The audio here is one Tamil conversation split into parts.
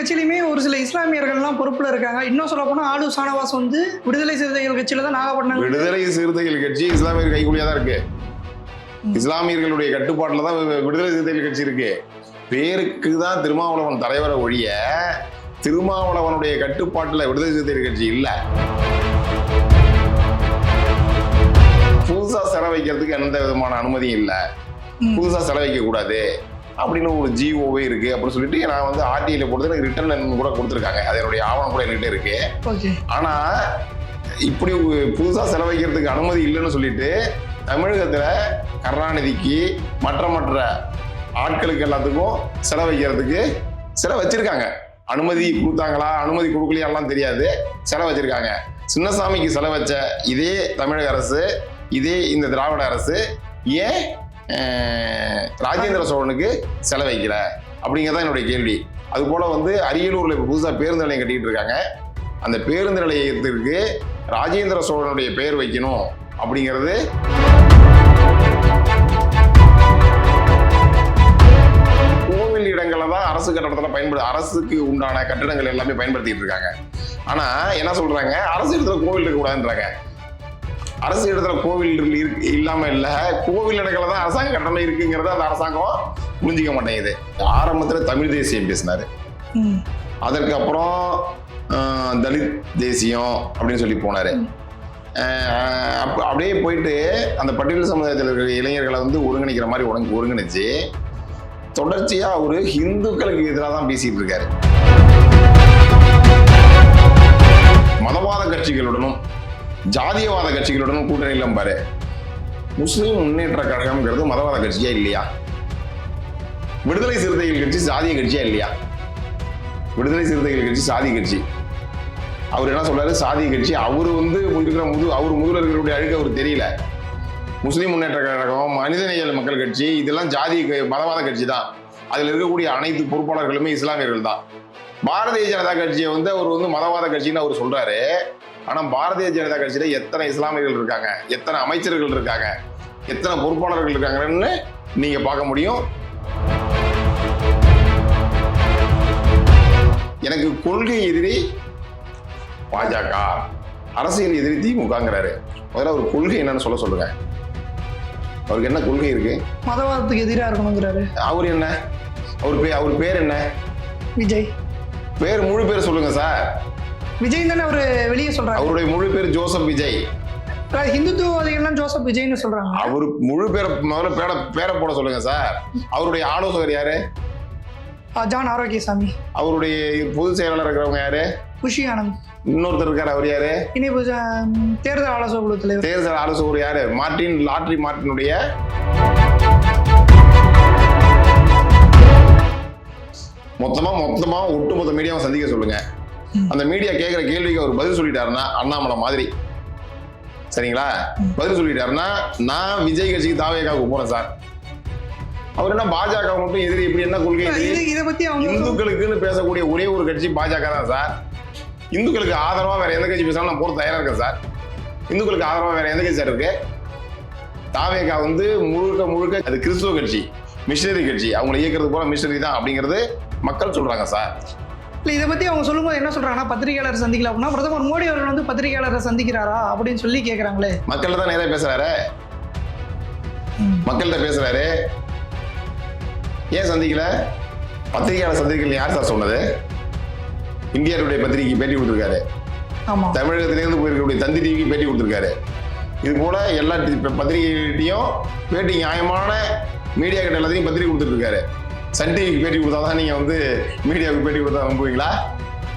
கட்சியிலுமே ஒரு சில இஸ்லாமியர்கள்லாம் பொறுப்புல இருக்காங்க. இன்னும் சொல்ல போனா ஆளு சானவாஸ் வந்து விடுதலை சிறுத்தைகள் கட்சியில தான் நாகப்பட்டினம் விடுதலை சிறுத்தைகள் கட்சி இஸ்லாமியர் கைக்கூலியா தான் இருக்கு. இஸ்லாமியர்களுடைய கட்டுப்பாட்டுல தான் விடுதலை சிறுத்தைகள் கட்சி இருக்கு. பேருக்கு தான் திருமாவளவன் தலைவரை ஒழிய திருமாவளவனுடைய கட்டுப்பாட்டுல விடுதலை சிறுத்தைகள் கட்சி இல்ல. புதுசா சிலை வைக்கிறதுக்கு எந்த விதமான அனுமதியும் இல்ல. புதுசா சிலை வைக்க கூடாது. அப்படின்னு ஒரு ஜிஓவே இருக்கு அப்படின்னு சொல்லிட்டு நான் வந்து ஆர்டிஐல போட்டு எனக்கு ரிட்டர்ன் கூட கொடுத்துருக்காங்க. அது என்னுடைய ஆவணம் கூட என்கிட்ட இருக்கு. ஆனா இப்படி புதுசா செலவழிக்கிறதுக்கு அனுமதி இல்லைன்னு சொல்லிட்டு தமிழகத்துல கருணாநிதிக்கு மற்ற மற்ற ஆட்களுக்கு எல்லாத்துக்கும் செலவழிக்கிறதுக்கு செலவு வச்சிருக்காங்க. அனுமதி கொடுத்தாங்களா அனுமதி கொடுக்கலையாலாம் தெரியாது. செலவு வச்சிருக்காங்க. சின்னசாமிக்கு செலவு வச்ச இதே தமிழக அரசு இதே இந்த திராவிட அரசு ஏன் ராஜேந்திர சோழனுக்கு செலவைக்கல அப்படிங்கிறதான் என்னுடைய கேள்வி. அது போல வந்து அரியலூர்ல இப்போ புதுசாக பேருந்து நிலையம் கட்டிக்கிட்டு இருக்காங்க. அந்த பேருந்து நிலையத்திற்கு ராஜேந்திர சோழனுடைய பெயர் வைக்கணும் அப்படிங்கிறது கோவில் இடங்களை தான் அரசு கட்டடத்தில் பயன்படு அரசுக்கு உண்டான கட்டிடங்கள் எல்லாமே பயன்படுத்திட்டு இருக்காங்க. ஆனா என்ன சொல்றாங்க? அரசு இடத்துல கோவில் இருக்கக்கூடாதுன்றாங்க. அரசு இடத்துல கோவில் இருக்கு இல்லாம இல்ல. கோவில் இடங்களை தான் அரசாங்க கட்டணம் இருக்குங்கிறத அந்த அரசாங்கம் புரிஞ்சிக்க மாட்டேங்குது. ஆரம்பத்துல தமிழ் தேசியம் பேசினாரு. அதற்கு அப்புறம் தலித் தேசியம் அப்படின்னு சொல்லி போனாரு. அப்படியே போயிட்டு அந்த பட்டியல் சமுதாயத்தில் இருக்கிற இளைஞர்களை வந்து ஒருங்கிணைக்கிற மாதிரி ஒருங்க ஒருங்கிணைச்சு தொடர்ச்சியா அவரு ஹிந்துக்களுக்கு எதிராக தான் பேசிட்டு இருக்காரு. மதவாத கட்சிகளுடனும் ஜாதியவாத கட்சிகளுடனும் கூட்டணி இல்லம் பாரு. முஸ்லீம் முன்னேற்ற கழகம்ங்கிறது மதவாத கட்சியா இல்லையா? விடுதலை சிறுத்தைகள் கட்சி சாதிய கட்சியா இல்லையா? விடுதலை சிறுத்தைகள் கட்சி சாதி கட்சி. அவர் என்ன சொல்றாரு? சாதி கட்சி. அவர் வந்து இருக்கிற முது அவர் முதுல இருக்கிற அழுக்கு அவர் தெரியல. முஸ்லீம் முன்னேற்ற கழகம் மனிதநேயல் மக்கள் கட்சி இதெல்லாம் ஜாதி க- மதவாத கட்சி தான். அதில் இருக்கக்கூடிய அனைத்து பொறுப்பாளர்களுமே இஸ்லாமியர்கள் தான். பாரதிய ஜனதா கட்சியை வந்து அவர் வந்து மதவாத கட்சின்னு அவர் சொல்றாரு. ஆனா பாரதிய ஜனதா கட்சியில எத்தனை இஸ்லாமியர்கள் இருக்காங்க? எத்தனை அமைச்சர்கள் இருக்காங்க? எத்தனை பொறுப்பாளர்கள் இருக்காங்கன்னு நீங்க பார்க்க முடியும். எனக்கு கொள்கை எதிரி பாஜக அரசியல் எதிரி திமுகங்கிறாரு. முதல்ல அவர் கொள்கை என்னன்னு சொல்ல சொல்லுங்க. அவருக்கு என்ன கொள்கை இருக்கு? மதவாதத்துக்கு எதிராக இருக்கணுங்கிறாரு. அவர் என்ன? அவர் பேர் அவர் பேர் என்ன? விஜய். பேர் முழு பேர் சொல்லுங்க சார். விஜய் தானே அவரு வெளியே சொல்றாரு? அவருடைய முழு பேர் ஜோசப் விஜய். ஹிந்துத்துவவாதிகள்லாம் ஜோசப் விஜய்னு சொல்றாங்க. அவரு முழு பேரை முதல்ல பேரை பேரை போட சொல்லுங்க சார். அவருடைய ஆலோசகர் யாரு? ஜான் ஆரோக்கியசாமி. அவருடைய பொதுச் செயலாளர் இருக்கிறவங்க யாரு? குஷி ஆனந்த். இன்னொருத்தர் இருக்காரு அவர் யாரு? இணைப்பு ஜ- தேர்தல் ஆலோசனை குழு தலைவர். தேர்தல் ஆலோசகர் யாரு? மார்ட்டின் லாட்ரி மார்ட்டினுடைய மொத்தமா மொத்தமா ஒட்டுமொத்த மீடியாவை சந்திக்க சொல்லுங்க. அந்த மீடியா கேட்குற கேள்விக்கு அவர் பதில் சொல்லிட்டாருன்னா அண்ணாமலை மாதிரி. சரிங்களா? பதில் சொல்லிட்டாருன்னா நான் விஜய் கட்சிக்கு தாவேக்காவுக்கு போறேன் சார். அவர் என்ன பாஜக மட்டும் எதிரி இப்படி என்ன கொள்கை இது பத்தி இந்துக்களுக்குன்னு பேசக்கூடிய ஒரே ஒரு கட்சி பாஜக தான் சார். இந்துக்களுக்கு ஆதரவா வேற எந்த கட்சி பேசாலும் நான் போற தயாரா இருக்கேன் சார். இந்துக்களுக்கு ஆதரவா வேற எந்த கட்சி சார் இருக்கு? தாவேகா வந்து முழுக்க முழுக்க அது கிறிஸ்துவ கட்சி மிஷினரி கட்சி. அவங்களை இயக்கிறது போல மிஷினரி தான் அப்படிங்கிறது மக்கள் சொல்றாங்க சார். இல்ல இதை பத்தி அவங்க சொல்லும்போது என்ன சொல்றாங்கன்னா பத்திரிகையாளர் சந்திக்கல அப்படின்னா பிரதமர் மோடி அவர்கள் வந்து பத்திரிகையாளரை சந்திக்கிறாரா அப்படின்னு சொல்லி கேக்குறாங்களே. மக்கள்கிட்ட தான் நேரா பேசுறாரு. ம். மக்கள்கிட்ட பேசுறாரு. ஏன் சந்திக்கல? பத்திரிகையாளர் சந்திக்கல யார் சார் சொன்னது? இந்தியா டுடே பத்திரிகை பேட்டி கொடுத்துருக்காரு. தமிழகத்திலேருந்து போயிருக்கக்கூடிய தந்தி டிவிக்கு பேட்டி கொடுத்துருக்காரு. இது போல எல்லா பத்திரிகைகிட்டையும் பேட்டி நியாயமான மீடியா கிட்ட எல்லாத்தையும் பத்திரிகை கொடுத்துட்டு இருக்காரு. சன் டிவிக்கு பேட்டி கொடுத்தா தான் நீங்க வந்து மீடியாவுக்கு பேட்டி கொடுத்தா நம்புவீங்களா?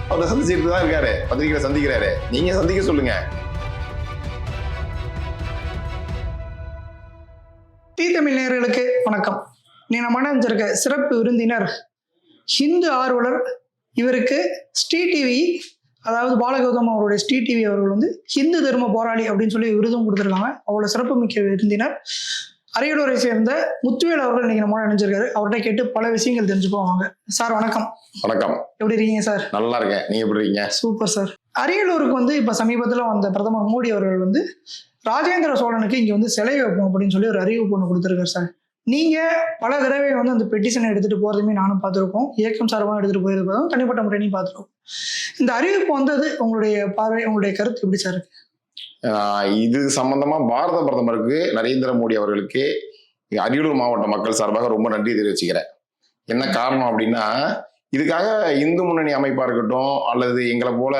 அவரை சந்திச்சுட்டு தான் இருக்காரு. பத்திரிகையில சந்திக்கிறாரு. நீங்க சந்திக்க சொல்லுங்க. டி தமிழ் நேயர்களுக்கு வணக்கம். நீ நம்ம அணைஞ்சிருக்க சிறப்பு விருந்தினர் ஹிந்து ஆர்வலர் இவருக்கு ஸ்ரீ டிவி அதாவது பாலகௌதம் அவருடைய ஸ்ரீ டிவி அவர்கள் வந்து ஹிந்து தர்ம போராளி அப்படின்னு சொல்லி விருதும் கொடுத்துருக்காங்க. அவ்வளோ சிறப்பு மிக்க விருந்தினர். அரியலூரை சேர்ந்த முத்துவேல் அவர்கள் இன்னைக்கு நம்ம அணிஞ்சிருக்காரு அவர்கிட்ட கேட்டு பல விஷயங்கள் தெரிஞ்சுப்போம் வாங்க. சார் வணக்கம். வணக்கம். எப்படி இருக்கீங்க சார்? நல்லா இருக்கேன். நீங்க எப்படி இருக்கீங்க? Super sir. அரியலூருக்கு வந்து இப்போ சமீபத்தில் வந்த பிரதமர் மோடி அவர்கள் வந்து ராஜேந்திர சோழனுக்கு இங்கே வந்து சிலை வைப்போம் அப்படின்னு சொல்லி ஒரு அறிவிப்பு ஒன்று கொடுத்துருக்காரு சார். நீங்க பல தடவை வந்து அந்த பெட்டிஷனை எடுத்துட்டு போறதுமே நானும் பார்த்துருக்கோம். இயக்கம் சார்பாக எடுத்துட்டு போயிருப்பதும் தனிப்பட்ட முறையிலையும் பார்த்துருக்கோம். இந்த அறிவிப்பு வந்தது உங்களுடைய பார்வை உங்களுடைய கருத்து எப்படி சார் இருக்கு? இது சம்பந்தமா பாரத பிரதமருக்கு நரேந்திர மோடி அவர்களுக்கு அரியலூர் மாவட்ட மக்கள் சார்பாக ரொம்ப நன்றி தெரிவிச்சுக்கிறேன். என்ன காரணம் அப்படின்னா இதுக்காக இந்து முன்னணி அமைப்பா இருக்கட்டும் அல்லது எங்களை போல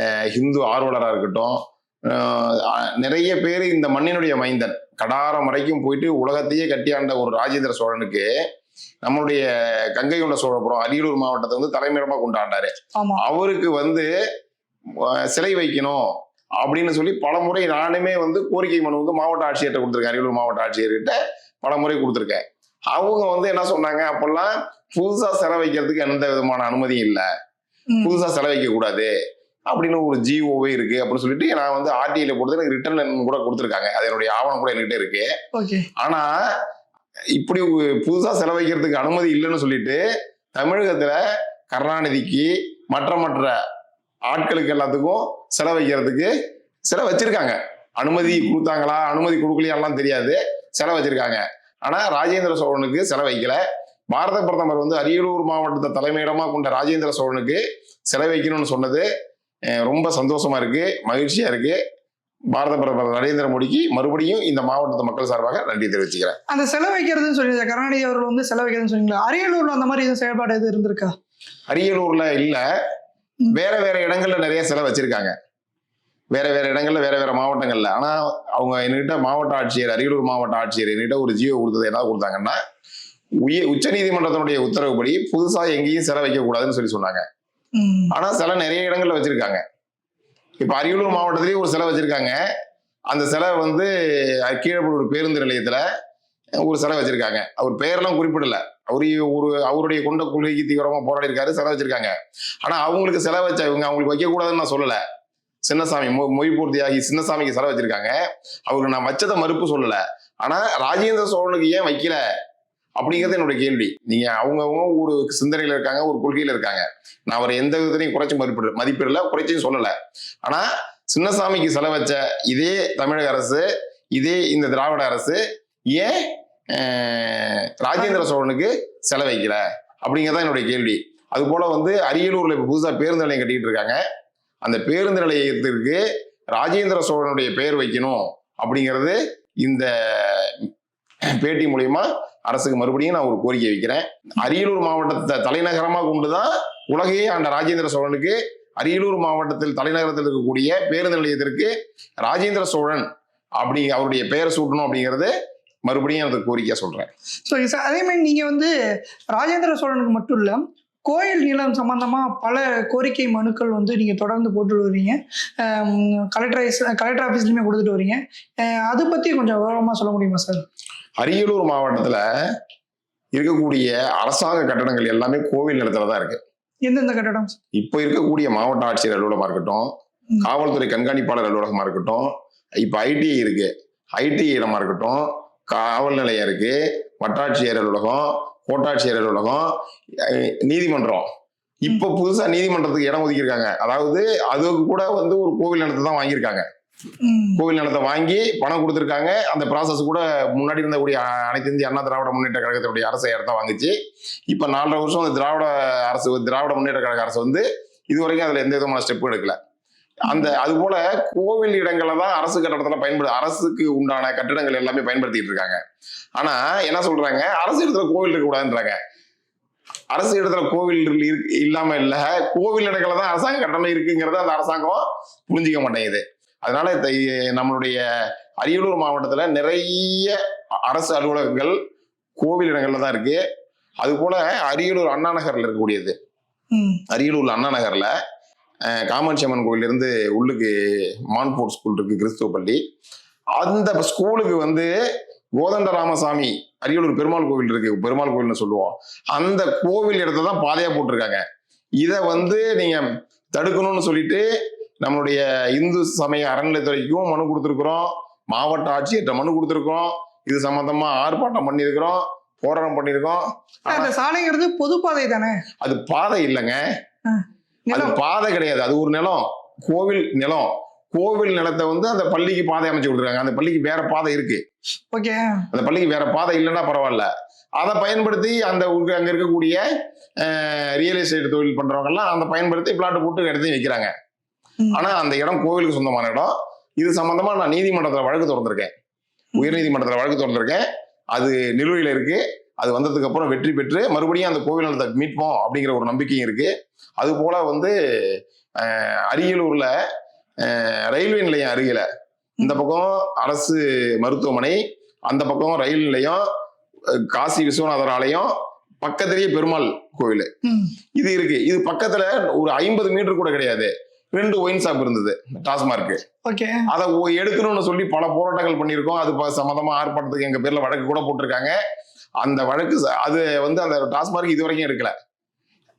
அஹ், இந்து ஆர்வலரா இருக்கட்டும் நிறைய பேர் இந்த மண்ணினுடைய மைந்தன். கடாரம் வரைக்கும் போயிட்டு உலகத்தையே கட்டியாண்ட ஒரு ராஜேந்திர சோழனுக்கு நம்மளுடைய கங்கை கொண்ட சோழபுரம் அரியலூர் மாவட்டத்தை வந்து தலைமையிடமா கொண்டாண்டாரு அவருக்கு வந்து சிலை வைக்கணும். அப்படின்னு சொல்லி பல முறை நானுமே வந்து கோரிக்கை மனு வந்து மாவட்ட ஆட்சியர்கிட்ட கொடுத்துருக்கேன். அரியலூர் மாவட்ட ஆட்சியர்கிட்ட பல முறை கொடுத்துருக்கேன். அவங்க வந்து என்ன சொன்னாங்க? அப்பெல்லாம் புதுசா சிலை வைக்கிறதுக்கு எந்த விதமான அனுமதியும் இல்லை. புதுசா சிலை வைக்க கூடாது. அப்படின்னு ஒரு ஜிஓவே இருக்கு. அப்படின்னு சொல்லிட்டு நான் வந்து ஆர்டிஐல கொடுத்து எனக்கு ரிட்டர்ன் கூட கொடுத்துருக்காங்க. அது என்னுடைய ஆவணம் கூட என்கிட்ட இருக்கு. ஆனா இப்படி புதுசா செலவழிக்கிறதுக்கு அனுமதி இல்லைன்னு சொல்லிட்டு தமிழகத்துல கருணாநிதிக்கு மற்ற மற்ற ஆட்களுக்கு எல்லாத்துக்கும் செலவழிக்கிறதுக்கு செலவு வச்சிருக்காங்க. அனுமதி கொடுத்தாங்களா அனுமதி கொடுக்கலையாலாம் தெரியாது. செலவு வச்சிருக்காங்க. ஆனா ராஜேந்திர சோழனுக்கு செலவு வைக்கல. பாரத பிரதமர் வந்து அரியலூர் மாவட்டத்தை தலைமையிடமா கொண்ட ராஜேந்திர சோழனுக்கு செலவு வைக்கணும்னு சொன்னது ரொம்ப சந்தோஷமா இருக்கு மகிழ்ச்சியா இருக்கு. பாரத பிரதமர் நரேந்திர மோடிக்கு மறுபடியும் இந்த மாவட்டத்து மக்கள் சார்பாக நன்றி தெரிவிச்சுக்கிறேன். அந்த செலவு வைக்கிறதுன்னு சொல்லி கருணாநிதி அவர்கள் வந்து செலவு வைக்கிறதுன்னு சொன்னீங்களா அரியலூர்ல அந்த மாதிரி எதுவும் செயல்பாடு எதுவும் இருந்திருக்கா? அரியலூர்ல இல்ல. வேற வேற இடங்கள்ல நிறைய செலவு வச்சிருக்காங்க. வேற வேற இடங்கள்ல வேற வேற மாவட்டங்கள்ல. ஆனா அவங்க என்கிட்ட மாவட்ட ஆட்சியர் அரியலூர் மாவட்ட ஆட்சியர் என்கிட்ட ஒரு ஜியோ கொடுத்தது என்ன கொடுத்தாங்கன்னா உய உச்ச நீதிமன்றத்தினுடைய உத்தரவுப்படி புதுசா எங்கேயும் செலவு வைக்க கூடாதுன்னு சொல்லி சொன்னாங்க. ஆனா சில நிறைய இடங்கள்ல வச்சிருக்காங்க. இப்ப அரியலூர் மாவட்டத்திலேயே ஒரு சிலை வச்சிருக்காங்க. அந்த சிலை வந்து அஹ், கீழப்பழூர் பேருந்து நிலையத்துல ஒரு சிலை வச்சிருக்காங்க. அவர் பெயரெல்லாம் குறிப்பிடல. அவரு ஒரு அவருடைய கொண்ட கொள்கைக்கு தீவிரமா போராடி இருக்காரு சிலை வச்சிருக்காங்க. ஆனா அவங்களுக்கு சிலை வச்ச இவங்க அவங்களுக்கு வைக்க கூடாதுன்னு நான் சொல்லல. சின்னசாமி மொ- மொய் பூர்த்தியாகி சின்னசாமிக்கு செலவு வச்சிருக்காங்க. அவருக்கு நான் வச்சதை மறுப்பு சொல்லல. ஆனா ராஜேந்திர சோழனுக்கு ஏன் வைக்கல? அப்படிங்கிறது என்னோட கேள்வி. நீங்க அவங்கவுங்க ஒரு சிந்தனையில இருக்காங்க ஒரு கொள்கையில இருக்காங்க. நான் அவரை எந்த விதத்திலையும் குறைச்சி மதிப்பிட மதிப்பிடல குறைச்சியும் சொல்லல. ஆனா சின்னசாமிக்கு செலவச்ச வச்ச இதே தமிழக அரசு இதே இந்த திராவிட அரசு ஏன் ராஜேந்திர சோழனுக்கு செலவு வைக்கல. அப்படிங்கிறதான் என்னுடைய கேள்வி. அது போல வந்து அரியலூர்ல இப்ப புதுசா பேருந்து நிலையம் கட்டிட்டு இருக்காங்க. அந்த பேருந்து நிலையத்திற்கு ராஜேந்திர சோழனுடைய பெயர் வைக்கணும் அப்படிங்கிறது இந்த பேட்டி மூலியமா அரசுக்கு மறுபடியும் நான் ஒரு கோரிக்கை வைக்கிறேன். அரியலூர் மாவட்டத்தை தலைநகரமா கொண்டுதான் உலகையே ஆண்ட ராஜேந்திர சோழனுக்கு அரியலூர் மாவட்டத்தில் தலைநகரத்தில் இருக்கக்கூடிய பேருந்து நிலையத்திற்கு ராஜேந்திர சோழன் அப்படி அவருடைய பெயர் சூட்டணும் அப்படிங்கிறது மறுபடியும் அந்த கோரிக்கையா சொல்றேன். ஸோ அதே மாதிரி நீங்க வந்து ராஜேந்திர சோழனுக்கு மட்டும் இல்ல கோயில் நிலம் சம்பந்தமா பல கோரிக்கை மனுக்கள் வந்து நீங்க தொடர்ந்து போட்டுட்டு வரீங்க கலெக்டர் கலெக்டர் ஆஃபீஸ்லையுமே கொடுத்துட்டு வரீங்க அதை பத்தி கொஞ்சம் விவரமா சொல்ல முடியுமா சார் அரியலூர் மாவட்டத்துல இருக்கக்கூடிய அரசாங்க கட்டடங்கள் எல்லாமே கோவில் நிலத்துல தான் இருக்கு. எந்தெந்த கட்டடம் இப்போ இருக்கக்கூடிய மாவட்ட ஆட்சியர் அலுவலகமா இருக்கட்டும். காவல்துறை கண்காணிப்பாளர் அலுவலகமா இருக்கட்டும் இப்போ ஐடிஐ இருக்கு. ஐடி இடமா இருக்கட்டும் காவல் நிலையம் இருக்கு வட்டாட்சியர் அலுவலகம் கோட்டாட்சியர் அலுவலகம் நீதிமன்றம். இப்போ புதுசா நீதிமன்றத்துக்கு இடம் ஒதுக்கியிருக்காங்க. அதாவது அதுக்கு கூட வந்து ஒரு கோவில் நிலத்தை தான் வாங்கியிருக்காங்க. கோவில் நிலத்தை வாங்கி பணம் கொடுத்துருக்காங்க. அந்த ப்ராசஸ் கூட முன்னாடி இருந்தக்கூடிய அனைத்து இந்திய அண்ணா திராவிட முன்னேற்ற கழகத்தினுடைய அரசு இடத்த வாங்குச்சு. இப்போ நாலரை வருஷம் அந்த திராவிட அரசு திராவிட முன்னேற்ற கழக அரசு வந்து இது வரைக்கும் அதில் எந்த விதமான ஸ்டெப்பும் எடுக்கல. அந்த அது போல கோவில் இடங்களை தான் அரசு கட்டடத்துல பயன்படு அரசுக்கு உண்டான கட்டிடங்கள் எல்லாமே பயன்படுத்திட்டு இருக்காங்க. ஆனா என்ன சொல்றாங்க? அரசு இடத்துல கோவில் இருக்க கூடாதுன்றாங்க அரசு இடத்துல கோவில் இல்லாம இல்ல. கோவில் இடங்களை தான் அரசாங்க கட்டணம் இருக்குங்கிறத அந்த அரசாங்கம் புரிஞ்சிக்க மாட்டேங்குது. அதனால நம்மளுடைய அரியலூர் மாவட்டத்துல நிறைய அரசு அலுவலகங்கள் கோவில் இடங்கள்ல தான் இருக்கு. அது போல அரியலூர் அண்ணா நகர்ல இருக்கக்கூடியது. ம். அரியலூர்ல அண்ணா நகர்ல காமாட்சி அம்மன் கோயில் இருந்து உள்ளுக்கு மான்போர்ட் ஸ்கூல் இருக்கு கிறிஸ்துவ பள்ளி. அந்த ஸ்கூலுக்கு வந்து கோதண்ட ராமசாமி அரியலூர் பெருமாள் கோவில் இருக்கு பெருமாள் கோவில்னு சொல்லுவோம். அந்த கோவில் இடத்த தான் பாதையா போட்டிருக்காங்க. இதை வந்து நீங்க தடுக்கணும்னு சொல்லிட்டு நம்மளுடைய இந்து சமய அறநிலைத்துறைக்கும் மனு கொடுத்துருக்குறோம். மாவட்ட ஆட்சியர்கிட்ட மனு கொடுத்துருக்கோம் இது சம்பந்தமா ஆர்ப்பாட்டம் பண்ணியிருக்கிறோம் போராட்டம் பண்ணியிருக்கோம். அந்த சாலைங்கிறது பொது பாதை தானே? அது பாதை இல்லைங்க. அது பாதை கிடையாது. அது ஒரு நிலம். கோவில் நிலம். கோவில் நிலத்தை வந்து அந்த பள்ளிக்கு பாதை அமைச்சு கொடுத்துருக்காங்க அந்த பள்ளிக்கு வேற பாதை இருக்கு. ஓகே. அந்த பள்ளிக்கு வேற பாதை இல்லைன்னா பரவாயில்ல. அதை பயன்படுத்தி அந்த அங்க இருக்கக்கூடிய ரியல் எஸ்டேட் தொழில் பண்றவங்க எல்லாம் அந்த பயன்படுத்தி பிளாட் போட்டு இடத்தையும் வைக்கிறாங்க. ஆனா அந்த இடம் கோவிலுக்கு சொந்தமான இடம். இது சம்பந்தமா நான் நீதிமன்றத்துல வழக்கு திறந்திருக்கேன் உயர்நீதிமன்றத்துல வழக்கு திறந்திருக்கேன் அது நிலுவையில இருக்கு. அது வந்ததுக்கு அப்புறம் வெற்றி பெற்று மறுபடியும் அந்த கோவில் நிலத்தை மீட்போம் அப்படிங்கிற ஒரு நம்பிக்கையும் இருக்கு. அது போல வந்து அரியலூர்ல ரயில்வே நிலையம் அருகில. இந்த பக்கம் அரசு மருத்துவமனை அந்த பக்கம் ரயில் நிலையம் காசி விஸ்வநாதர் ஆலயம் பக்கத்திலேயே பெருமாள் கோவில் இது இருக்கு. இது பக்கத்துல ஒரு ஐம்பது மீட்டர் கூட கிடையாது. ரெண்டு ஒயின் ஷாப் இருந்தது டாஸ்மார்க் ஓகே. அதை எடுக்கணும்னு சொல்லி பல போராட்டங்கள் பண்ணியிருக்கோம். அது சம்மந்தமா ஆர்ப்பாட்டத்துக்கு எங்க பேர்ல வழக்கு கூட போட்டிருக்காங்க. அந்த வழக்கு அது வந்து அந்த டாஸ்மார்க் இது வரைக்கும் எடுக்கல.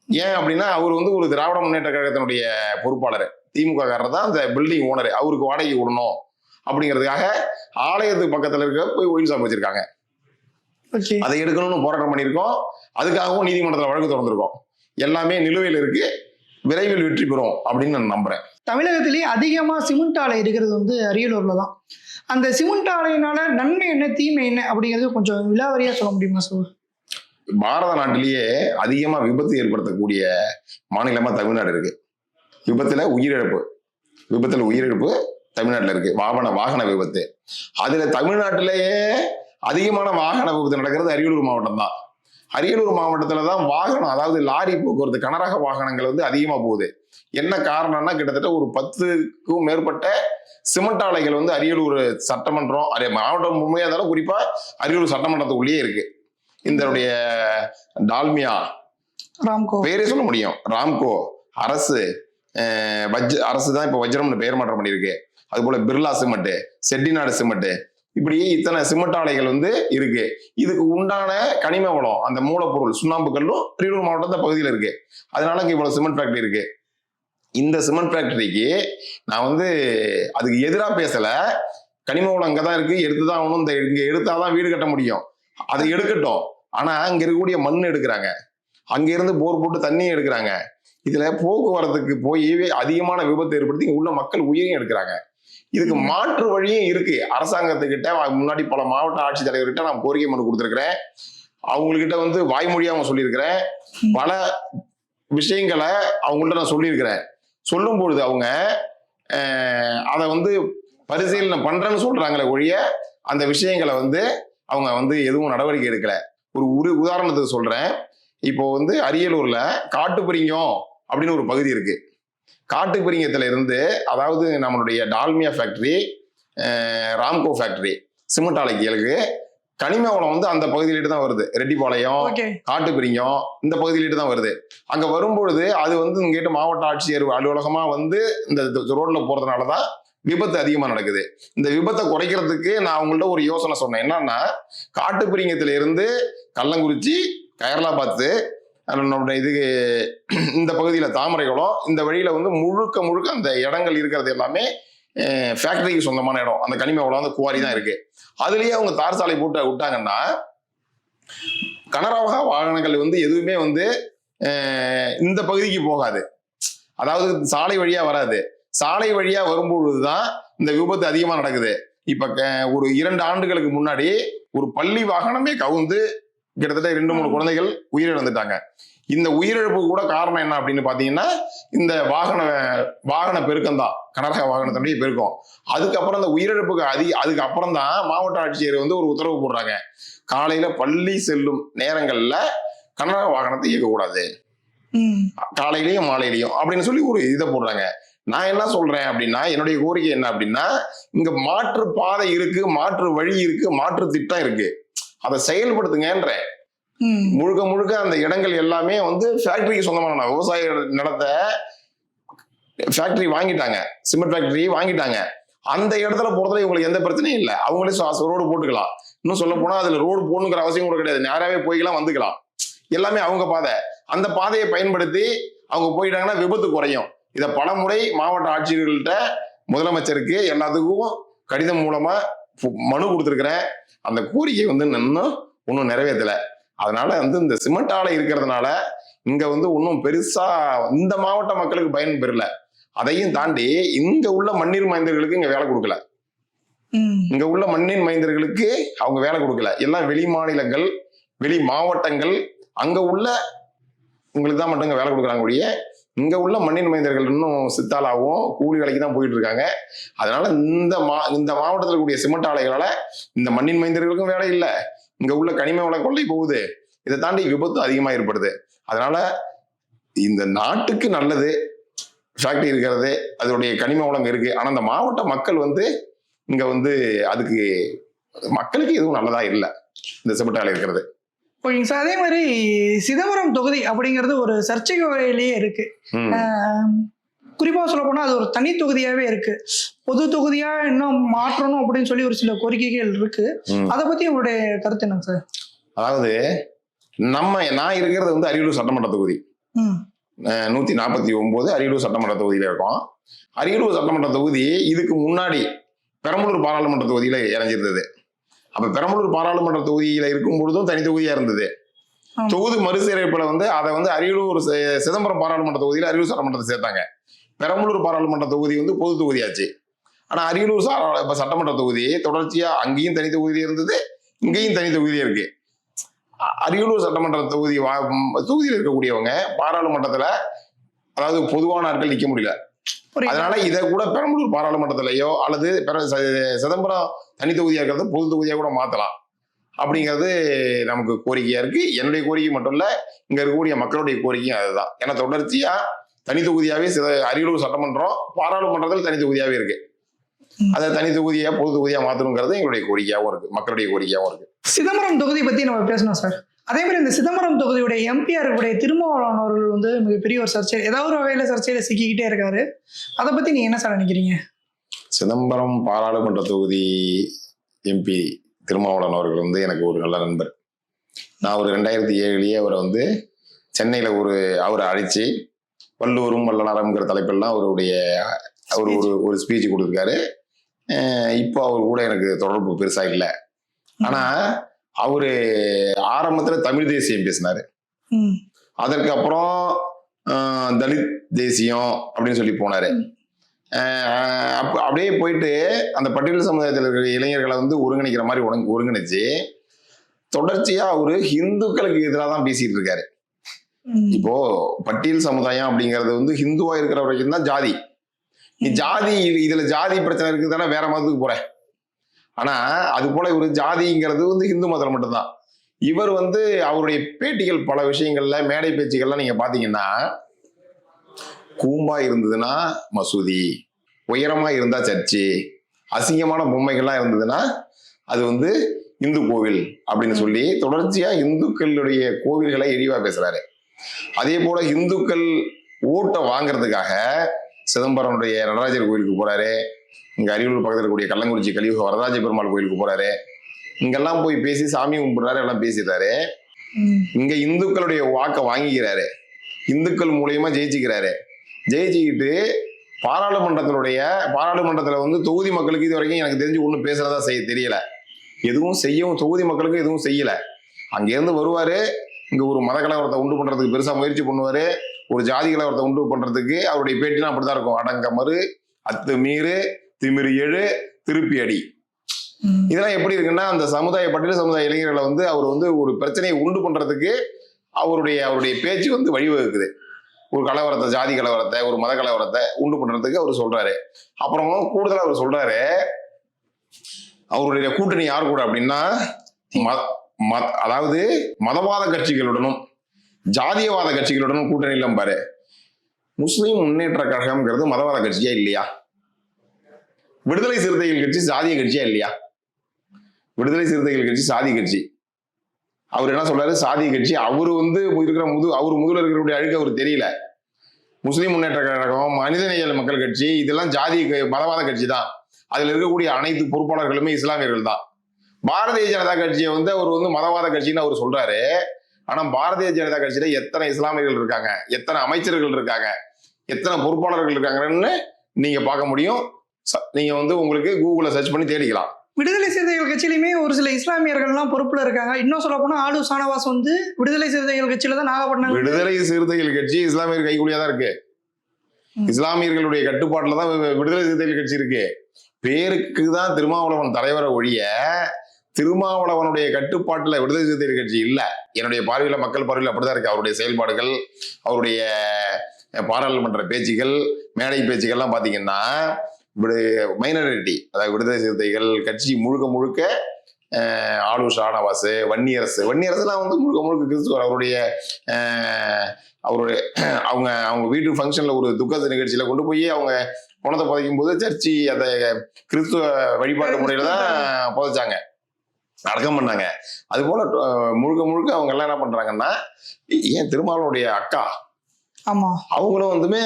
ஏன் அப்படின்னா அவர் வந்து ஒரு திராவிட முன்னேற்ற கழகத்தினுடைய பொறுப்பாளர். திமுக காரர் தான் அந்த பில்டிங் ஓனர் அவருக்கு வாடகை விடணும் அப்படிங்கிறதுக்காக ஆலயத்துக்கு பக்கத்துல இருக்க போய் ஒயின் ஷாப் வச்சிருக்காங்க. அதை எடுக்கணும்னு போராட்டம் பண்ணியிருக்கோம். அதுக்காகவும் நீதிமன்றத்தில் வழக்கு திறந்திருக்கோம் எல்லாமே நிலுவையில் இருக்கு. விரைவில் வெற்றி பெறும் அப்படின்னு நான் நம்புறேன். தமிழகத்திலேயே அதிகமாக சிமெண்ட் ஆலை இருக்கிறது வந்து அரியலூர்ல தான். அந்த சிமெண்ட் ஆலையினால நன்மை என்ன தீமை என்ன அப்படிங்கிறது கொஞ்சம் விலாவரியா சொல்ல முடியுமா சார் பாரத நாட்டிலேயே அதிகமா விபத்து ஏற்படுத்தக்கூடிய மாநிலமா தமிழ்நாடு இருக்கு. விபத்துல உயிரிழப்பு. விபத்துல உயிரிழப்பு தமிழ்நாட்டில் இருக்கு. வாகன வாகன விபத்து. அதுல தமிழ்நாட்டிலேயே அதிகமான வாகன விபத்து நடக்கிறது அரியலூர் மாவட்டம் தான். அரியலூர் மாவட்டத்துல தான் வாகனம் அதாவது லாரி போக்குவரத்து கனரக வாகனங்கள் வந்து அதிகமா போகுது. என்ன காரணம்னா கிட்டத்தட்ட ஒரு பத்துக்கும் மேற்பட்ட சிமெண்ட் ஆலைகள் வந்து அரியலூர் சட்டமன்றம் அரிய மாவட்டம் முழுமையாக இருந்தாலும் குறிப்பா அரியலூர் சட்டமன்றத்துக்குள்ளேயே இருக்கு. இதனுடைய டால்மியா. ராம்கோ. பேரே சொல்ல முடியும். ராம்கோ அரசு வஜ் அரசு தான் இப்போ வஜ்ரம்னு பெயர் மாற்றம் பண்ணியிருக்கு. அது போல பிர்லா சிமெண்ட் செட்டிநாடு சிமெண்ட். இப்படி இத்தனை சிமெண்ட் ஆலைகள் வந்து இருக்கு. இதுக்கு உண்டான கனிம வளம் அந்த மூலப்பொருள் சுண்ணாம்பு கல்லும் அரியலூர் மாவட்டத்த பகுதியில் இருக்கு. அதனால இங்க இவ்வளவு சிமெண்ட் ஃபேக்டரி இருக்கு. இந்த சிமெண்ட் ஃபேக்டரிக்கு நான் வந்து அதுக்கு எதிராக பேசல. கனிம வளம் அங்கே தான் இருக்கு. எடுத்து தான் ஆகணும். இந்த இங்க எடுத்தாதான் வீடு கட்ட முடியும். அதை எடுக்கட்டும். ஆனா அங்க இருக்கக்கூடிய மண் எடுக்கிறாங்க. அங்க இருந்து போர் போட்டு தண்ணியும் எடுக்கிறாங்க. இதுல போக்குவரத்துக்கு போய் அதிகமான விபத்து ஏற்படுத்தி இங்க உள்ள மக்கள் உயிரையும் எடுக்கிறாங்க. இதுக்கு மாற்று வழியும் இருக்கு. அரசாங்கத்துக்கிட்ட முன்னாடி பல மாவட்ட ஆட்சித்தலைவர்கிட்ட நான் கோரிக்கை மனு கொடுத்துருக்கிறேன். அவங்கக்கிட்ட வந்து வாய்மொழியா அவங்க சொல்லியிருக்கிறேன். பல விஷயங்களை அவங்கள்ட்ட நான் சொல்லியிருக்கிறேன். சொல்லும் பொழுது அவங்க அதை வந்து பரிசீலனை பண்றேன்னு சொல்றாங்களே ஒழிய அந்த விஷயங்களை வந்து அவங்க வந்து எதுவும் நடவடிக்கை எடுக்கல. ஒரு ஒரு உதாரணத்துக்கு சொல்றேன். இப்போ வந்து அரியலூர்ல காட்டுப்பிரிங்கம் அப்படின்னு ஒரு பகுதி இருக்கு. காட்டுப்பிரிங்கத்துல இருந்து அதாவது நம்மளுடைய Dalmia factory Ramco factory cement ஆலைகளுக்கு கனிம வளம் வந்து அந்த பகுதியிலிட்டு தான் வருது. ரெட்டிப்பாளையம் காட்டுப்பிரிங்கம் இந்த பகுதியிலிட்டு தான் வருது. அங்க வரும்பொழுது அது வந்து இங்கிட்ட மாவட்ட ஆட்சியர் அலுவலகமா வந்து இந்த ரோட்ல போறதுனால தான் விபத்து அதிகமாக நடக்குது. இந்த விபத்தை குறைக்கிறதுக்கு நான் அவங்கள்ட்ட ஒரு யோசனை சொன்னேன். என்னன்னா காட்டுப்பிரிங்கத்துல இருந்து கள்ளங்குறிச்சி கயர்லாபாத்து நம்மளுடைய இது இந்த பகுதியில் தாமரைக்குளம் இந்த வழியில் வந்து முழுக்க முழுக்க அந்த இடங்கள் இருக்கிறது எல்லாமே ஃபேக்டரிக்கு சொந்தமான இடம். அந்த கனிம வளம் அந்த குவாரி தான் இருக்கு. அதுலேயே அவங்க தார் சாலை போட்டு விட்டாங்கன்னா கனரக வாகனங்கள் வந்து எதுவுமே வந்து இந்த பகுதிக்கு போகாது. அதாவது சாலை வழியாக வராது. சாலை வழியா வரும்பொழுதுதான் இந்த விபத்து அதிகமா நடக்குது. இப்ப ஒரு இரண்டு ஆண்டுகளுக்கு முன்னாடி ஒரு பள்ளி வாகனமே கவுந்து கிட்டத்தட்ட ரெண்டு மூணு குழந்தைகள் உயிரிழந்துட்டாங்க. இந்த உயிரிழப்பு கூட காரணம் என்ன அப்படின்னு பாத்தீங்கன்னா இந்த வாகன வாகன பெருக்கம் தான். கனரக வாகனத்தினுடைய பெருக்கம். அதுக்கப்புறம் இந்த உயிரிழப்புக்கு அதி அதுக்கு அப்புறம் தான் மாவட்ட ஆட்சியர் வந்து ஒரு உத்தரவு போடுறாங்க. காலையில பள்ளி செல்லும் நேரங்கள்ல கனரக வாகனத்தை இயக்கக்கூடாது. காலையிலயும் மாலையிலயும் அப்படின்னு சொல்லி ஒரு இதை போடுறாங்க. நான் என்ன சொல்றேன் அப்படின்னா என்னுடைய கோரிக்கை என்ன அப்படின்னா இங்க மாற்று பாதை இருக்கு மாற்று வழி இருக்கு மாற்று திட்டம் இருக்கு. அதை செயல்படுத்துங்கன்றேன். முழுக்க முழுக்க அந்த இடங்கள் எல்லாமே வந்து ஃபேக்டரிக்கு சொந்தமான விவசாய நிலத்தை ஃபேக்டரி வாங்கிட்டாங்க. சிமெண்ட் ஃபேக்டரி வாங்கிட்டாங்க. அந்த இடத்துல போறதுல இவங்களுக்கு எந்த பிரச்சனையும் இல்லை. அவங்களே ரோடு போட்டுக்கலாம். இன்னும் சொல்ல போனா அதுல ரோடு போடணுங்கிற அவசியம் கூட கிடையாது. நேராவே போய்க்கலாம் வந்துக்கலாம். எல்லாமே அவங்க பாதை. அந்த பாதையை பயன்படுத்தி அவங்க போயிட்டாங்கன்னா விபத்து குறையும். இதை பலமுறை மாவட்ட ஆட்சியர்கள்ட்ட முதலமைச்சருக்கு எல்லாத்துக்கும் கடிதம் மூலமா மனு கொடுத்துருக்கிறேன். அந்த கோரிக்கை வந்து இன்னும் ஒன்றும் நிறைவேற்றல. அதனால வந்து இந்த சிமெண்ட் ஆலை இருக்கிறதுனால இங்க வந்து ஒன்றும் பெருசா இந்த மாவட்ட மக்களுக்கு பயன் பெறல. அதையும் தாண்டி இங்க உள்ள மண்ணின் மைந்தர்களுக்கு இங்க வேலை கொடுக்கல. இங்க உள்ள மண்ணின் மைந்தர்களுக்கு அவங்க வேலை கொடுக்கல. எல்லாம் வெளி மாநிலங்கள் வெளி மாவட்டங்கள் அங்க உள்ள உங்களுக்கு தான் மட்டும் இங்க வேலை கொடுக்குறாங்க இங்கே உள்ள மண்ணின் மைந்தர்கள் இன்னும் சித்தாலாகவும் கூலி வேலைக்கு தான் போயிட்டு இருக்காங்க. அதனால இந்த மா இந்த மாவட்டத்தில் கூடிய சிமெண்ட் ஆலைகளால் இந்த மண்ணின் மைந்தர்களுக்கும் வேலை இல்லை. இங்கே உள்ள கனிம வள கொள்ளை போகுது. இதை தாண்டி விபத்து அதிகமாக ஏற்படுது. அதனால இந்த நாட்டுக்கு நல்லது ஃபேக்டரி இருக்கிறது அதனுடைய கனிம வளம் இருக்கு. ஆனால் அந்த மாவட்ட மக்கள் வந்து இங்கே வந்து அதுக்கு மக்களுக்கு எதுவும் நல்லதா இல்லை. இந்த சிமெண்ட் ஆலை இருக்கிறது. ஓகேங்க சார். அதே மாதிரி சிதம்பரம் தொகுதி அப்படிங்கிறது ஒரு சர்ச்சைக்கு வகையிலேயே இருக்கு. குறிப்பாக சொல்ல போனால் அது ஒரு தனி தொகுதியாகவே இருக்கு. பொது தொகுதியா இன்னும் மாற்றணும் அப்படின்னு சொல்லி ஒரு சில கோரிக்கைகள் இருக்கு. அதை பத்தி உங்களுடைய கருத்து என்னங்க சார்? அதாவது நம்ம நான் இருக்கிறது வந்து அரியலூர் சட்டமன்ற தொகுதி. நூத்தி நாற்பத்தி ஒன்பது அரியலூர் சட்டமன்ற தொகுதியில இருக்கோம். அரியலூர் சட்டமன்ற தொகுதி இதுக்கு முன்னாடி பெரம்பலூர் பாராளுமன்ற தொகுதியில இணைஞ்சிருந்தது. அப்ப பெரம்பலூர் பாராளுமன்ற தொகுதியில இருக்கும் பொழுதும் தனி தொகுதியா இருந்தது. தொகுதி மறுசீரமைப்புல வந்து அதை வந்து அரியலூர் சிதம்பரம் பாராளுமன்ற தொகுதியில அரியலூர் சட்டமன்றத்தை சேர்த்தாங்க. பெரம்பலூர் பாராளுமன்ற தொகுதி வந்து பொது தொகுதியாச்சு. ஆனா அரியலூர் இப்ப சட்டமன்ற தொகுதி தொடர்ச்சியா அங்கேயும் தனி தொகுதி இருந்தது இங்கேயும் தனி தொகுதி இருக்கு. அரியலூர் சட்டமன்ற தொகுதி தொகுதியில் இருக்கக்கூடியவங்க பாராளுமன்றத்துல அதாவது பொதுவான ஆட்கள் நிக்க முடியல. அதனால இதை கூட பெரம்பலூர் பாராளுமன்றத்திலேயோ அல்லது சிதம்பரம் தனி தொகுதியா இருக்கிறத பொது தொகுதியா கூட மாத்தலாம். அப்படிங்கிறது நமக்கு கோரிக்கையா இருக்கு. என்னுடைய கோரிக்கை மட்டும் இல்ல இங்க இருக்கக்கூடிய மக்களுடைய கோரிக்கையும் அதுதான். ஏன்னா தொடர்ச்சியா தனி தொகுதியாவே சித- அரியலூர் சட்டமன்றம் பாராளுமன்றத்தில் தனி தொகுதியாவே இருக்கு. அதை தனி தொகுதியா பொது தொகுதியா மாத்தணுங்கிறது எங்களுடைய கோரிக்கையாவும் இருக்கு. மக்களுடைய கோரிக்கையாவும் இருக்கு. சிதம்பரம் தொகுதி பத்தி நம்ம பேசணும் சார். அதே மாதிரி இந்த சிதம்பரம் தொகுதியுடைய எம்பிஆர் உடைய திருமாவளவன் அவர்கள் வந்து மிகப்பெரிய ஒரு சர்ச்சை ஏதாவது ஒரு வகையில சர்ச்சையில சிக்கிக்கிட்டே இருக்காரு. அதை பத்தி நீங்க என்ன சார் நினைக்கிறீங்க? சிதம்பரம் பாராளுமன்ற தொகுதி எம்பி திருமாவளவன் அவர்கள் வந்து எனக்கு ஒரு நல்ல நண்பர். நான் ஒரு ரெண்டாயிரத்தி ஏழுலயே அவரை வந்து சென்னையில் ஒரு அவரை அழைச்சி வள்ளுவரும் வள்ளலாரம்ங்கிற தலைப்பெல்லாம் அவருடைய அவர் ஒரு ஒரு ஸ்பீச் கொடுத்துருக்காரு. இப்போ அவர் கூட எனக்கு தொடர்பு பெருசா இல்லை. ஆனா அவரு ஆரம்பத்துல தமிழ் தேசியம் பேசினாரு. அதற்கு அப்புறம் தலித் தேசியம் அப்படின்னு சொல்லி போனாரு. அப்படியே போயிட்டு அந்த பட்டியல் சமுதாயத்தில் இருக்கிற இளைஞர்களை வந்து ஒருங்கிணைக்கிற மாதிரி ஒருங்க- ஒருங்கிணைச்சு தொடர்ச்சியா அவரு ஹிந்துக்களுக்கு எதிராக தான் பேசிட்டு இருக்காரு. இப்போ பட்டியல் சமுதாயம் அப்படிங்கிறது வந்து ஹிந்துவா இருக்கிற வரைக்கும் தான் ஜாதி. நீ ஜாதி இது- இதுல ஜாதி பிரச்சனை இருக்குதானே வேற மதத்துக்கு போற. ஆனா அது போல இவரு ஜாதிங்கிறது வந்து ஹிந்து மதத்துல மட்டும்தான். இவர் வந்து அவருடைய பேட்டிகள் பல விஷயங்கள்ல மேடை பேச்சுகள்லாம் நீங்க பாத்தீங்கன்னா கூம்பா இருந்ததுன்னா மசூதி உயரமா இருந்தா சர்ச்சு அசிங்கமான பொம்மைகள்லாம் இருந்ததுன்னா அது வந்து இந்து கோவில் அப்படின்னு சொல்லி தொடர்ச்சியா இந்துக்களுடைய கோவில்களை இழிவா பேசுறாரு. அதே போல இந்துக்கள் ஓட்டை வாங்குறதுக்காக சிதம்பரனுடைய நடராஜர் கோயிலுக்கு போறாரு. இங்க அரியலூர் பக்கத்தில் இருக்கக்கூடிய கள்ளங்குறிச்சி கலியுக வரராஜ பெருமாள் கோயிலுக்கு போறாரு. இங்கெல்லாம் போய் பேசி சாமி கும்பிடுறாரு எல்லாம் பேசிடுறாரு. இங்க இந்துக்களுடைய வாக்கை வாங்கிக்கிறாரு. இந்துக்கள் மூலியமா ஜெயிச்சுக்கிறாரு. ஜெயிச்சுக்கிட்டு பாராளுமன்றத்தினுடைய பாராளுமன்றத்துல வந்து தொகுதி மக்களுக்கு இது வரைக்கும் எனக்கு தெரிஞ்சு ஒன்றும் பேசுறதா செய்ய தெரியல. எதுவும் செய்யவும் தொகுதி மக்களுக்கு எதுவும் செய்யல. அங்கேருந்து வருவாரு இங்க ஒரு மத கலவரத்தை உண்டு பண்றதுக்கு பெருசா முயற்சி பண்ணுவாரு. ஒரு ஜாதி கலவரத்தை உண்டு பண்றதுக்கு அவருடைய பேட்டிலாம் அப்படிதான் இருக்கும். அடங்கமறு அத்து மீறு திமிரு எழு திருப்பி அடி. இதெல்லாம் எப்படி இருக்குன்னா அந்த சமுதாய பட்டியல் சமுதாய இளைஞர்களை வந்து அவர் வந்து ஒரு பிரச்சனையை உண்டு பண்றதுக்கு அவருடைய அவருடைய பேச்சு வந்து வழிவகுக்குது. ஒரு கலவரத்தை ஜாதி கலவரத்தை ஒரு மத கலவரத்தை உண்டு பண்றதுக்கு அவர் சொல்றாரு. அப்புறம் கூடுதலா அவர் சொல்றாரு அவருடைய கூட்டணி யார் கூட அப்படின்னா ம- ம- அதாவது மதவாத கட்சிகளுடனும் ஜாதியவாத கட்சிகளுடனும் கூட்டணி இல்லம் பாரு. முஸ்லீம் முன்னேற்ற கழகம்ங்கிறது மதவாத கட்சியா இல்லையா? விடுதலை சிறுத்தைகள் கட்சி சாதிய கட்சியா இல்லையா? விடுதலை சிறுத்தைகள் கட்சி சாதி கட்சி. அவர் என்ன சொல்றாரு? சாதிய கட்சி. அவரு வந்து இருக்கிற முது அவர் முதல்ல இருக்கக்கூடிய அழுக்கு அவர் தெரியல. முஸ்லீம் முன்னேற்ற கழகம் மனிதநேய மக்கள் கட்சி இதெல்லாம் ஜாதி க- மதவாத கட்சி தான். அதில் இருக்கக்கூடிய அனைத்து பொறுப்பாளர்களுமே இஸ்லாமியர்கள் தான். பாரதிய ஜனதா கட்சியை வந்து அவர் வந்து மதவாத கட்சின்னு அவர் சொல்றாரு. ஆனா பாரதிய ஜனதா கட்சியில எத்தனை இஸ்லாமியர்கள் இருக்காங்க? எத்தனை அமைச்சர்கள் இருக்காங்க? எத்தனை பொறுப்பாளர்கள் இருக்காங்கன்னு நீங்க பார்க்க முடியும். நீங்க வந்து உங்களுக்கு கூகுள்ல சர்ச் பண்ணி தேடிக்கலாம். விடுதலை சிறுத்தைகள் கட்சியிலுமே ஒரு சில இஸ்லாமியர்கள்லாம் பொறுப்புல இருக்காங்க. இன்னும் சொல்ல போனா ஆளு சானவாஸ் வந்து விடுதலை சிறுத்தைகள் கட்சியில தான் நாகப்பட்டினம் விடுதலை சிறுத்தைகள் கட்சி இஸ்லாமியர் கைகூலியா தான் இருக்கு. இஸ்லாமியர்களுடைய கட்டுப்பாட்டுல தான் விடுதலை சிறுத்தைகள் கட்சி இருக்கு. பேருக்கு தான் திருமாவளவன் தலைவரை ஒழிய திருமாவளவனுடைய கட்டுப்பாட்டுல விடுதலை சிறுத்தைகள் கட்சி இல்ல. என்னுடைய பார்வையில மக்கள் பார்வையில் அப்படிதான் இருக்கு. அவருடைய செயல்பாடுகள் அவருடைய பாராளுமன்ற பேச்சுகள் மேடை பேச்சுகள்லாம் பாத்தீங்கன்னா மைனாரிட்டி அதாவது விடுதலை சிறுத்தைகள் கட்சி முழுக்க முழுக்க ஆளூர் ஷானவாஸ் வன்னியரசு. வன்னியரசுலாம் வந்து முழுக்க முழுக்க கிறிஸ்துவர். அவருடைய அவருடைய அவங்க அவங்க வீட்டு ஃபங்க்ஷன்ல ஒரு துக்க நிகழ்ச்சியில கொண்டு போய் அவங்க பணத்தை புதைக்கும் போது சர்ச்சி அந்த கிறிஸ்துவ வழிபாட்டு முறையில தான் புதைச்சாங்க. அடக்கம் பண்ணாங்க. அது போல முழுக்க முழுக்க அவங்க எல்லாம் என்ன பண்றாங்கன்னா ஏன் திருமாவளுடைய அக்கா? ஆமா. அவங்களும் வந்துமே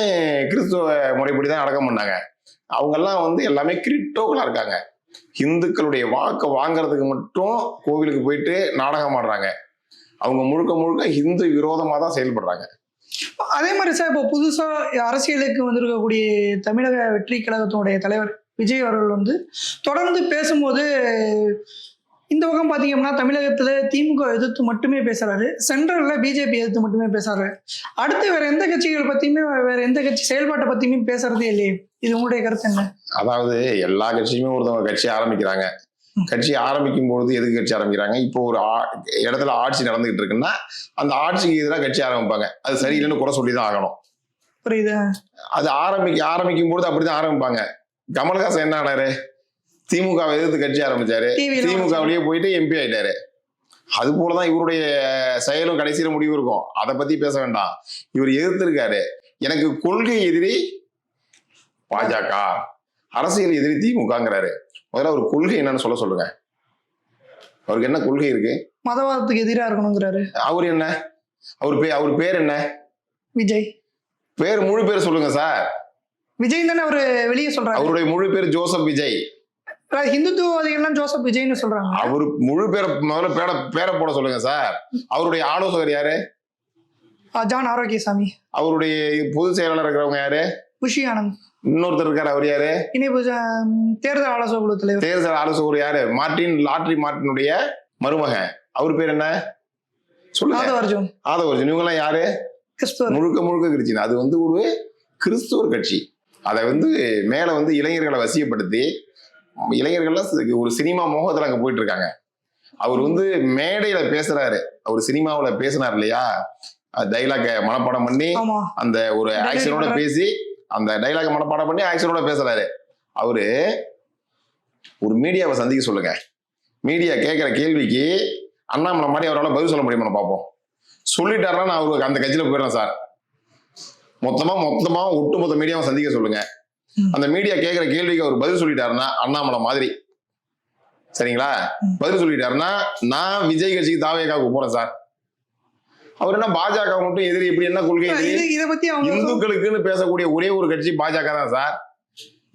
கிறிஸ்துவ முறைப்படி தான் அடக்கம் பண்ணாங்க. அவங்கெல்லாம் வந்து எல்லாமே கிரிப்டோக்களாக இருக்காங்க. இந்துக்களுடைய வாக்கை வாங்குறதுக்கு மட்டும் கோவிலுக்கு போயிட்டு நாடகம் ஆடுறாங்க. அவங்க முழுக்க முழுக்க இந்து விரோதமாக தான் செயல்படுறாங்க. அதே மாதிரி சார் இப்போ புதுசாக அரசியலுக்கு வந்திருக்கக்கூடிய தமிழக வெற்றி கழகத்தினுடைய தலைவர் விஜய் அவர்கள் வந்து தொடர்ந்து பேசும்போது இந்த பக்கம் பார்த்தீங்கன்னா தமிழகத்தில் திமுக எதிர்த்து மட்டுமே பேசுறாரு. சென்ட்ரலில் பிஜேபி எதிர்த்து மட்டுமே பேசுறாரு. அடுத்து வேற எந்த கட்சிகள் பற்றியுமே வேற எந்த கட்சி செயல்பாட்டை பற்றியுமே பேசுறதே இல்லையே. இது உங்களுடைய கருத்து என்ன? அதாவது எல்லா கட்சியுமே ஒருத்தவங்க கட்சி ஆரம்பிக்கிறாங்க. கட்சி ஆரம்பிக்கும் பொழுது எதுக்கு கட்சி ஆரம்பிக்கிறாங்க? இப்போ ஒரு இடத்துல ஆட்சி நடந்துகிட்டு இருக்குன்னா அந்த ஆட்சிக்கு எதிராக கட்சி ஆரம்பிப்பாங்க. அது சரியில்லைன்னு குறை சொல்லி தான் ஆகணும். புரியுது? அது ஆரம்பிக்க ஆரம்பிக்கும் பொழுது அப்படிதான் ஆரம்பிப்பாங்க. கமல்ஹாசன் என்ன ஆனாரு? திமுகவை எதிர்த்து கட்சி ஆரம்பிச்சாரு. திமுகவிலேயே போயிட்டு எம்பி ஆயிட்டாரு. அது போலதான் இவருடைய செயலும் கடைசியில முடிவு இருக்கும். அதை பத்தி பேச வேண்டாம். இவர் எதிர்த்திருக்காரு. எனக்கு கொள்கை எதிரி பாஜக. அரசியல் எதிரி திமுகங்கிறாரு. முதல்ல அவர் கொள்கை என்னன்னு சொல்ல சொல்லுங்க. அவருக்கு என்ன கொள்கை இருக்கு? மதவாதத்துக்கு எதிராக இருக்கணுங்கிறாரு. அவர் என்ன? அவர் பேர் அவர் பேர் என்ன? விஜய். பேர் முழு பேர் சொல்லுங்க சார். விஜய் தானே அவரு வெளியே சொல்றாரு. அவருடைய முழு பேர் ஜோசப் விஜய். ஹிந்துத்துவவாதிகள்லாம் ஜோசப் விஜய்னு சொல்றாங்க. அவரு முழு பேரை முதல்ல பேர பேரை போட சொல்லுங்க சார். அவருடைய ஆலோசகர் யாரு? ஜான் ஆரோக்கியசாமி. அவருடைய பொதுச் செயலாளர் இருக்கிறவங்க யாரு? குஷி ஆனந்த். இன்னொருத்தர் இருக்காரு அவர் யாரு? இணைப்பு ஜ- தேர்தல் ஆலோசனை குழு தலைவர் தேர்தல் ஆலோசகர் யாரு? மார்ட்டின் லாட்ரி மார்ட்டினுடைய மருமகன். அவர் பேர் என்ன? சொல்லுங்க. ஆதவர்ஜுன். ஆதவர்ஜன். இவங்க எல்லாம் யாரு? கிறிஸ்துவர். முழுக்க முழுக்க கிறிஸ்டின். அது வந்து ஒரு கிறிஸ்துவர் கட்சி. அதை வந்து மேல வந்து இளைஞர்களை வசியப்படுத்தி இளைஞர்கள்லாம் ஒரு சினிமா மோகத்துல அங்க போயிட்டு இருக்காங்க அவர் வந்து மேடையில பேசுறாரு. அவர் சினிமாவுல பேசினார் இல்லையா? டைலாக மனப்பாடம் பண்ணி அந்த ஒரு ஆக்ஷனோட. பேசி அந்த டைலாக் மனப்பாடம் பண்ணி ஆக்ஷனோட பேசுறாரு. அவரு ஒரு மீடியாவை சந்திக்க சொல்லுங்க. மீடியா கேட்கிற கேள்விக்கு அண்ணாமலை மாதிரி அவரால் பதில் சொல்ல முடியுமா பார்ப்போம். சொல்லிட்டாருன்னா நான் அவருக்கு அந்த கட்சியில போயிடுறேன் சார். மொத்தமா மொத்தமா ஒட்டுமொத்த மீடியாவை சந்திக்க சொல்லுங்க. அந்த மீடியா கேட்கிற கேள்விக்கு அவர் பதில் சொல்லிட்டாருன்னா அண்ணாமலை மாதிரி. சரிங்களா. பதில் சொல்லிட்டாருன்னா நான் விஜய் கட்சிக்கு தாவேக்காவுக்கு போறேன் சார். அவர் என்ன பாஜக மட்டும் எதிரி இப்படி என்ன கொள்கை இது? பத்தி இந்துக்களுக்குன்னு பேசக்கூடிய ஒரே ஒரு கட்சி பாஜக தான் சார்.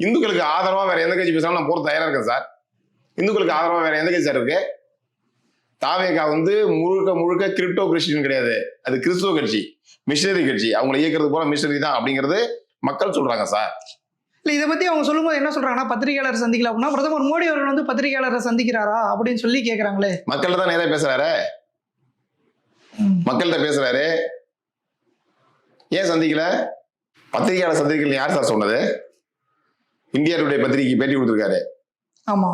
இந்துக்களுக்கு ஆதரவா வேற எந்த கட்சி பேசினாலும் நான் போற தயாரா இருக்கேன் சார். இந்துக்களுக்கு ஆதரவா வேற எந்த கட்சி சார் இருக்கு? தாவேகா வந்து முழுக்க முழுக்க கிரிப்டோ கிறிஸ்டின் கிடையாது. அது கிறிஸ்துவ கட்சி மிஷனரி கட்சி. அவங்களை இயக்குறது போல மிஷனரி தான் அப்படிங்கிறது மக்கள் சொல்றாங்க சார். இல்ல இதை பத்தி அவங்க சொல்லும்போது என்ன சொல்றாங்கன்னா பத்திரிகையாளர் சந்திக்கல அப்படின்னா பிரதமர் மோடி அவர்கள் வந்து பத்திரிகையாளரை சந்திக்கிறாரா அப்படின்னு சொல்லி கேக்குறாங்களே. மக்கள்கிட்ட தான் நேரா பேசுறாரு? மக்கள்கிட்ட பேசுறாரு. ஏன் சந்திக்கல? பத்திரிகையாளர் சந்திக்கல யார் சார் சொன்னது? இந்தியா டுடே பத்திரிகைக்கு பேட்டி கொடுத்திருக்காரு.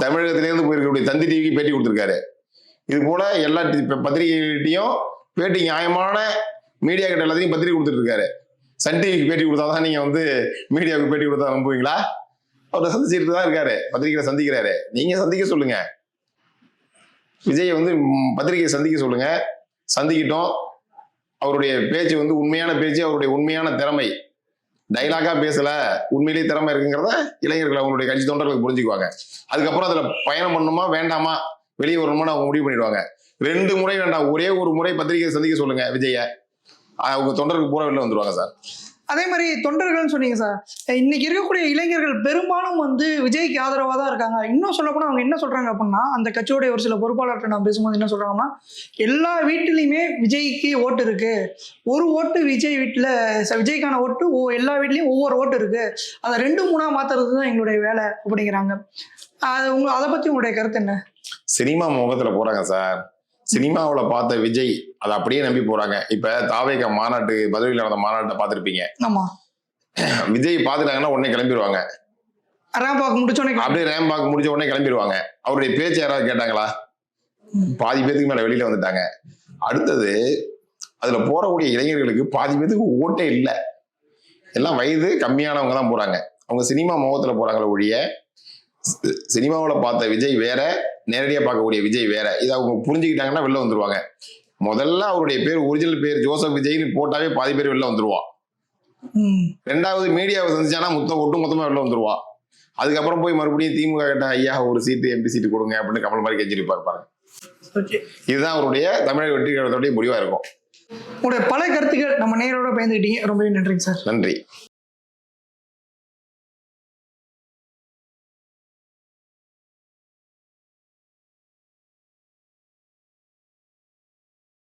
தமிழகத்திலேருந்து போயிருக்கக்கூடிய தந்தி டிவிக்கு பேட்டி கொடுத்திருக்காரு. இது போல எல்லா பத்திரிகைகிட்டையும் பேட்டி நியாயமான மீடியா கிட்ட எல்லாத்தையும் பத்திரிகை கொடுத்துட்டு இருக்காரு சன் டிவிக்கு பேட்டி கொடுத்தாதான் நீங்க வந்து மீடியாவுக்கு பேட்டி கொடுத்தா நம்புவீங்களா? அவர் சந்திச்சுட்டு தான் இருக்காரு. பத்திரிகையை சந்திக்கிறாரு. நீங்க சந்திக்க சொல்லுங்க. விஜயை வந்து பத்திரிகையை சந்திக்க சொல்லுங்க. சந்திக்கிட்டோம். அவருடைய பேச்சு வந்து உண்மையான பேச்சு அவருடைய உண்மையான திறமை. டைலாகா பேசல. உண்மையிலேயே திறமை இருக்குங்கிறத இளைஞர்கள் அவங்களுடைய கட்சி தொண்டர்களுக்கு புரிஞ்சுக்குவாங்க. அதுக்கப்புறம் அதுல பயணம் பண்ணணுமா வேண்டாமா? வெளியே வரணுமா அவங்க முடிவு பண்ணிடுவாங்க. ரெண்டு முறை வேண்டாம். ஒரே ஒரு முறை பத்திரிகை சந்திக்க சொல்லுங்க விஜய அவங்க தொண்டருக்கு பூரா வெளில வந்துருவாங்க சார். அதே மாதிரி தொண்டர்கள்னு சொன்னீங்க சார். இன்னைக்கு இருக்கக்கூடிய இளைஞர்கள் பெரும்பாலும் வந்து விஜய்க்கு ஆதரவாக தான் இருக்காங்க. இன்னும் சொல்ல அவங்க என்ன சொல்றாங்க அப்படின்னா அந்த கட்சியோடைய ஒரு சில பொறுப்பாளர்கிட்ட நான் பேசும்போது என்ன சொல்றாங்கன்னா எல்லா வீட்டிலையுமே விஜய்க்கு ஓட்டு இருக்கு. ஒரு ஓட்டு விஜய் வீட்டில் விஜய்க்கான ஓட்டு ஓ எல்லா வீட்லேயும் ஒவ்வொரு ஓட்டு இருக்கு. அதை ரெண்டு மூணாக மாத்துறது தான் எங்களுடைய வேலை அப்படிங்கிறாங்க. அது உங்க அதை பத்தி உங்களுடைய கருத்து என்ன? சினிமா முகத்துல போறாங்க சார். சினிமாவுல பார்த்த விஜய் அதை அப்படியே நம்பி போறாங்க. இப்ப தாவேக மாநாட்டு பதவியில் நடந்த மாநாட்டை பார்த்திருப்பீங்க. ஆமா. விஜய் பார்த்துட்டாங்கன்னா உடனே கிளம்பிடுவாங்க ரேம்ப் வாக் முடிச்சோடனே அப்படியே ரேம் பார்க்க முடிச்ச உடனே கிளம்பிடுவாங்க அவருடைய பேச்சு யாராவது கேட்டாங்களா? பாதி பேத்துக்கு மேல வெளியில வந்துட்டாங்க. அடுத்தது அதுல போறக்கூடிய இளைஞர்களுக்கு பாதி பேத்துக்கு ஓட்டே இல்லை. எல்லாம் வயது கம்மியானவங்க தான் போறாங்க. அவங்க சினிமா முகத்துல போறாங்களே ஒழிய சினிமாவுல பார்த்த விஜய் வேற நேரடியா பார்க்கக்கூடிய விஜய் வேற. இதை அவங்க புரிஞ்சுக்கிட்டாங்கன்னா வெளில வந்துருவாங்க. முதல்ல அவருடைய பேர் ஒரிஜினல் பேர் ஜோசப் விஜய்னு போட்டாவே பாதி பேர் வெளில வந்துருவான் ரெண்டாவது மீடியாவை சந்திச்சானா மொத்தம் ஒட்டு மொத்தமா வெளில வந்துருவா. அதுக்கப்புறம் போய் மறுபடியும் திமுக கிட்ட ஐயா ஒரு சீட்டு எம்பி சீட்டு கொடுங்க அப்படின்னு கமல் மாதிரி கெஞ்சிருப்பாரு பாருங்க. இதுதான் அவருடைய தமிழக வெற்றி கழகத்துடைய முடிவா இருக்கும். உங்களுடைய பல கருத்துக்கள் நம்ம நேரோட பயந்துக்கிட்டீங்க. ரொம்பவே நன்றிங்க சார். நன்றி.